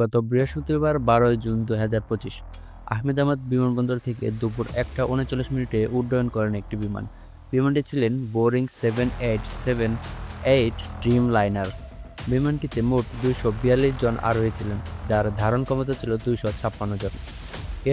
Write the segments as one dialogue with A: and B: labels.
A: গত বৃহস্পতিবার বারোই জুন দু হাজার পঁচিশ আহমেদাবাদ বিমানবন্দর থেকে দুপুর একটা উনচল্লিশ মিনিটে উড্ডয়ন করেন একটি বিমান। বিমানটি ছিলেন boring seven eight seven eight Dreamliner বিমানটিতে মোট দুইশো বিয়াল্লিশ জন আরোহী ছিলেন, যার ধারণ ক্ষমতা ছিল দুইশো ছাপ্পান্ন জন।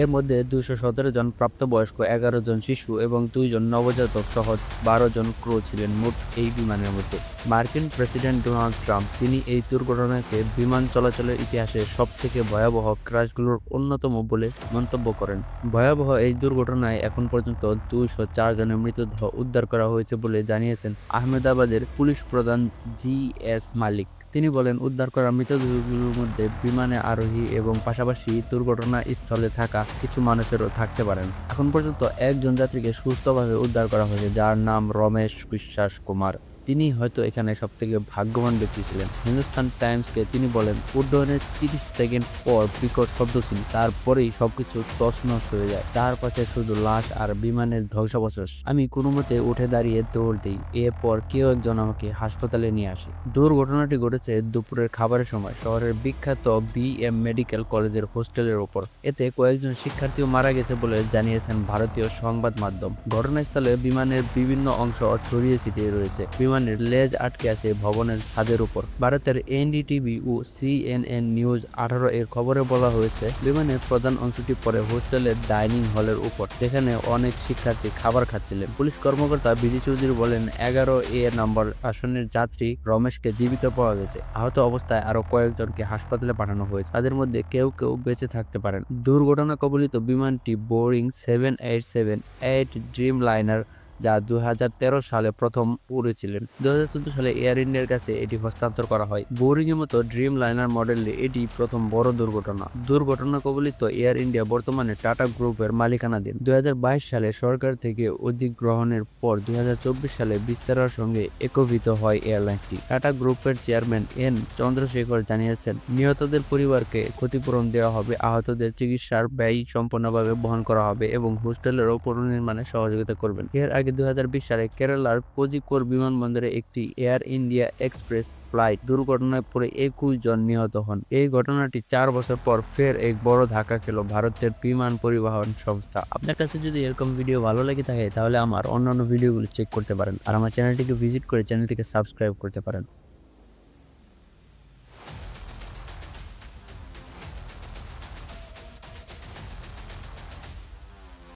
A: এর মধ্যে দুশো সতেরো জন প্রাপ্তবয়স্ক, এগারো জন শিশু এবং দুইজন নবজাতক সহ বারো জন ক্রু ছিলেন মোট এই বিমানের মধ্যে। মার্কিন প্রেসিডেন্ট ডোনাল্ড ট্রাম্প, তিনি এই দুর্ঘটনাকে বিমান চলাচলের ইতিহাসে সবথেকে ভয়াবহ ক্রাশগুলোর অন্যতম বলে মন্তব্য করেন। ভয়াবহ এই দুর্ঘটনায় এখন পর্যন্ত দুইশো চার জনের মৃতদেহ উদ্ধার করা হয়েছে বলে জানিয়েছেন আহমেদাবাদের পুলিশ প্রধান জি এস মালিক। তিনি বলেন, উদ্ধার করা মৃতদেহগুলোর মধ্যে বিমানে আরোহী এবং পাশাপাশি দুর্ঘটনা স্থলে থাকা কিছু মানুষেরও থাকতে পারেন। এখন পর্যন্ত একজন যাত্রীকে সুস্থভাবে উদ্ধার করা হয়েছে, যার নাম রমেশ বিশ্বাস কুমার। তিনি হয়তো এখানে সব থেকে ভাগ্যবান ব্যক্তি ছিলেন। হিন্দুস্তান টাইমসকে তিনি বলেন, উড্ডয়নের তিরিশ সেকেন্ড পর বিকট শব্দ ছিল তারপরেই সবকিছু তছনছ হয়ে যায়। চারপাশে শুধু লাশ আর বিমানের ধ্বংসাবশেষ। আমি কোনো মতে উঠে দাঁড়িয়ে দৌড় দিই, এরপর কেউ একজন আমাকে হাসপাতালে নিয়ে আসে। দুর্ঘটনাটি ঘটেছে দুপুরের খাবারের সময়। শহরের বিখ্যাত বি এম মেডিকেল কলেজের হোস্টেলের ওপর। এতে কয়েকজন শিক্ষার্থীও মারা গেছে বলে জানিয়েছেন ভারতীয় সংবাদ মাধ্যম। ঘটনাস্থলে বিমানের বিভিন্ন অংশ ছড়িয়ে ছিটিয়ে রয়েছে। বিমানের লেজ আটকে আছে ভবনের ছাদের উপর। ভারতের এনডিটিভি ও সিএনএন নিউজ আঠারো এর খবরে বলা হয়েছে, বিমানের প্রধান অংশটি পরে হোস্টেলের ডাইনিং হলের উপর, যেখানে অনেক শিক্ষার্থী খাবার খাচ্ছিলেন। পুলিশ কর্মকর্তা বিজি চৌধুরী বলেন, এগারো এ নম্বর আসনের যাত্রী রমেশকে জীবিত পাওয়া গেছে। আহত অবস্থায় আরও কয়েকজনকে হাসপাতালে পাঠানো হয়েছে। তাদের মধ্যে কেউ কেউ বেঁচে থাকতে পারেন। দুর্ঘটনা কবলিত বিমানটি boring seven eight seven eight Dreamliner যা দুই হাজার তেরো সালে প্রথম উড়েছিলেন। দুই হাজার চোদ্দ সালে এয়ার ইন্ডিয়ার কাছে এটি হস্তান্তর করা হয়। বোরিং এর মতো ড্রিম লাইনার মডেলে এটি প্রথম বড় দুর্ঘটনা। দুর্ঘটনা কবলিত এয়ার ইন্ডিয়া বর্তমানে টাটা গ্রুপের মালিকানাধীন। দুই হাজার বাইশ সালে সরকার থেকে অধিগ্রহণের পর দুই হাজার চব্বিশ সালে বিস্তারের সঙ্গে একীভূত হয় এয়ারলাইন্সটি। টাটা গ্রুপের চেয়ারম্যান এন চন্দ্রশেখর জানিয়েছেন, নিহতদের পরিবারকে ক্ষতিপূরণ দেওয়া হবে, আহতদের চিকিৎসার ব্যয় সম্পূর্ণভাবে বহন করা হবে এবং হোস্টেলেরও পুনর্নির্মাণে সহযোগিতা করবেন। এর আগে দু হাজার বিশ সালে কেরালার কোজিকোর বিমানবন্দরে একটি এয়ার ইন্ডিয়া এক্সপ্রেস ফ্লাইট দুর্ঘটনায় পড়ে একুশ জন নিহত হন। এই ঘটনাটি চার বছর পর ফের এক বড় ধাক্কা খেল ভারতের বিমান পরিবহন সংস্থা। আপনার কাছে যদি এরকম ভিডিও ভালো লাগে থাকে, তাহলে আমার অন্যান্য ভিডিওগুলো চেক করতে পারেন। আর আমার চ্যানেলটিকে ভিজিট করে চ্যানেলটিকে সাবস্ক্রাইব করতে পারেন।